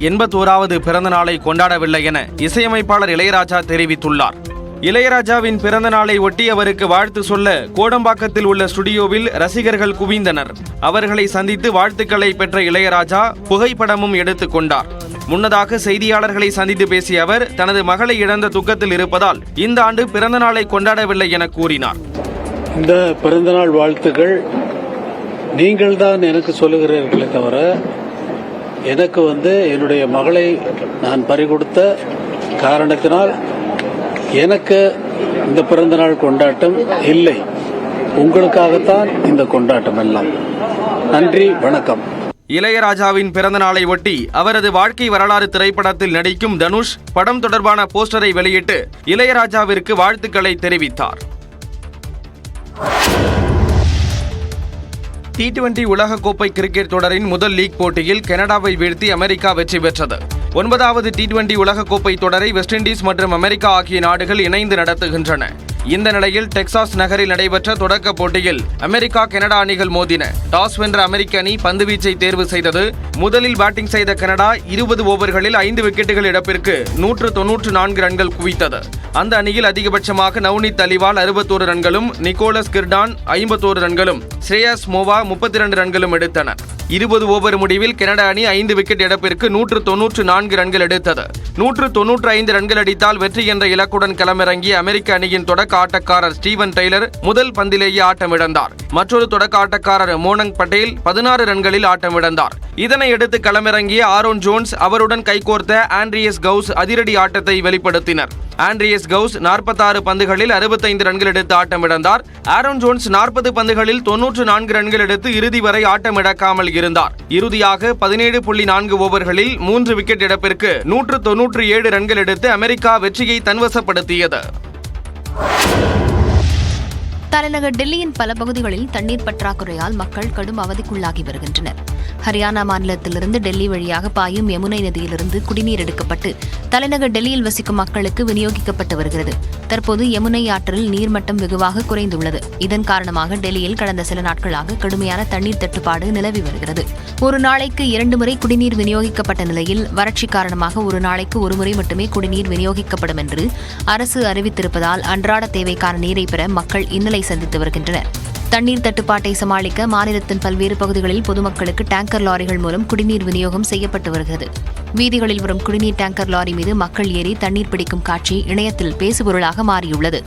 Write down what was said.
எண்பத்தோராவது பிறந்த நாளை கொண்டாடவில்லை என இசையமைப்பாளர் இளையராஜா தெரிவித்துள்ளார். இளையராஜாவின் பிறந்த நாளை ஒட்டி அவருக்கு வாழ்த்து சொல்ல கோடம்பாக்கத்தில் உள்ள ஸ்டுடியோவில் ரசிகர்கள் குவிந்தனர். அவர்களை சந்தித்து வாழ்த்துக்களை பெற்ற இளையராஜா புகைப்படமும் எடுத்துக் கொண்டார். முன்னதாக செய்தியாளர்களை சந்தித்து பேசிய அவர் தனது மகளை இழந்த துக்கத்தில் இருப்பதால் இந்த ஆண்டு பிறந்த நாளை கொண்டாடவில்லை என கூறினார். இந்த பிறந்தநாள் வாழ்த்துக்கள் நீங்கள் தான் எனக்கு சொல்லுகிறீர்களே தவிர எனக்கு வந்து என்னுடைய மகளை நான் பறிகொடுத்த காரணத்தினால் எனக்கு இந்த பிறந்தநாள் கொண்டாட்டம் இல்லை. உங்களுக்காகத்தான் இந்த கொண்டாட்டம் எல்லாம். நன்றி வணக்கம். இளையராஜாவின் பிறந்த நாளை ஒட்டி அவரது வாழ்க்கை வரலாறு திரைப்படத்தில் நடிக்கும் தனுஷ் படம் தொடர்பான போஸ்டரை வெளியிட்டு இளையராஜாவிற்கு வாழ்த்துக்களை தெரிவித்தார். டி டுவெண்டி உலகக்கோப்பை கிரிக்கெட் தொடரின் முதல் லீக் போட்டியில் கனடாவை வீழ்த்தி அமெரிக்கா வெற்றி பெற்றது. ஒன்பதாவது டி டுவெண்டி உலகக்கோப்பை தொடரை வெஸ்ட் இண்டீஸ் மற்றும் அமெரிக்கா ஆகிய நாடுகள் இணைந்து நடத்துகின்றன. இந்த நிலையில் டெக்சாஸ் நகரில் நடைபெற்ற தொடக்க போட்டியில் அமெரிக்கா கனடா அணிகள் மோதின. டாஸ் வென்ற அமெரிக்க அணி பந்துவீச்சை தேர்வு செய்தது. முதலில் பேட்டிங் செய்த கனடா இருபது ஓவர்களில் ஐந்து விக்கெட்டுகள் இழப்பிற்கு நூற்று தொன்னூற்று நான்கு ரன்கள் குவித்தது. அந்த அணியில் அதிகபட்சமாக நவ்னீத் அலிவால் அறுபத்தோரு ரன்களும் நிக்கோலஸ் கிர்டான் ஐம்பத்தோரு ரன்களும் ஸ்ரேயாஸ் மோவா முப்பத்தி இரண்டு ரன்களும் எடுத்தனர் இருபது ஓவர் முடிவில் கனடா அணி ஐந்து விக்கெட் இழப்பிற்கு நூற்று தொன்னூற்று நான்கு ரன்கள் எடுத்தது. நூற்று தொன்னூற்று ஐந்து ரன்கள் அடித்தால் வெற்றி என்ற இலக்குடன் களமிறங்கிய அமெரிக்க அணியின் தொடக்க ஆட்டக்காரர் ஸ்டீவன் டெய்லர் முதல் பந்திலேயே ஆட்டமிழந்தார். மற்றொரு தொடக்க ஆட்டக்காரர் மோனங் பட்டேல் பதினாறு ரன்களில் ஆட்டமிழந்தார். இதனை அடுத்து களமிறங்கிய ஆரோன் ஜோன்ஸ் அவருடன் கைகோர்த்த ஆண்ட்ரியஸ் கவுஸ் அதிரடி ஆட்டத்தை வெளிப்படுத்தினர். ஆண்ட்ரியஸ் கவுஸ் நாற்பத்தாறு பந்துகளில் அறுபத்தைந்து ரன்கள் எடுத்து ஆட்டமிழந்தார் ஆரோன் ஜோன்ஸ் நாற்பது பந்துகளில் தொன்னூற்று நான்கு ரன்கள் எடுத்து இறுதி வரை ஆட்டமிழக்காமல் இருந்தார். இறுதியாக பதினேழு புள்ளி நான்கு ஓவர்களில் மூன்று விக்கெட் இழப்பிற்கு நூற்று தொன்னூற்று ஏழு ரன்கள் எடுத்து அமெரிக்கா வெற்றியை தன்வசப்படுத்தியது. தலைநகர் டெல்லியின் பல பகுதிகளில் தண்ணீர் பற்றாக்குறையால் மக்கள் கடும் அவதிக்குள்ளாகி வருகின்றனர். ஹரியானா மாநிலத்திலிருந்து டெல்லி வழியாக பாயும் யமுனை நதியிலிருந்து குடிநீர் எடுக்கப்பட்டு தலைநகர் டெல்லியில் வசிக்கும் மக்களுக்கு விநியோகிக்கப்பட்டு வருகிறது. தற்போது யமுனை ஆற்றில் நீர்மட்டம் வெகுவாக குறைந்துள்ளது. இதன் காரணமாக டெல்லியில் கடந்த சில நாட்களாக கடுமையான தண்ணீர் தட்டுப்பாடு நிலவி வருகிறது. ஒரு நாளைக்கு இரண்டு முறை குடிநீர் விநியோகிக்கப்பட்ட நிலையில் வறட்சி காரணமாக ஒரு நாளைக்கு ஒருமுறை மட்டுமே குடிநீர் விநியோகிக்கப்படும் என்று அரசு அறிவித்திருப்பதால் அன்றாட தேவைக்கான நீரை பெற மக்கள் இன்னலை சந்தித்து வருகின்றனர். தண்ணீர் தட்டுப்பாட்டை சமாளிக்க மாநிலத்தின் பல்வேறு பகுதிகளில் பொதுமக்களுக்கு டேங்கர் லாரிகள் மூலம் குடிநீர் விநியோகம் செய்யப்பட்டு வருகிறது. வீதிகளில் வரும் குடிநீர் டேங்கர் லாரி மீது மக்கள் ஏறி தண்ணீர் பிடிக்கும் காட்சி இணையத்தில் பேசுபொருளாக மாறியுள்ளது.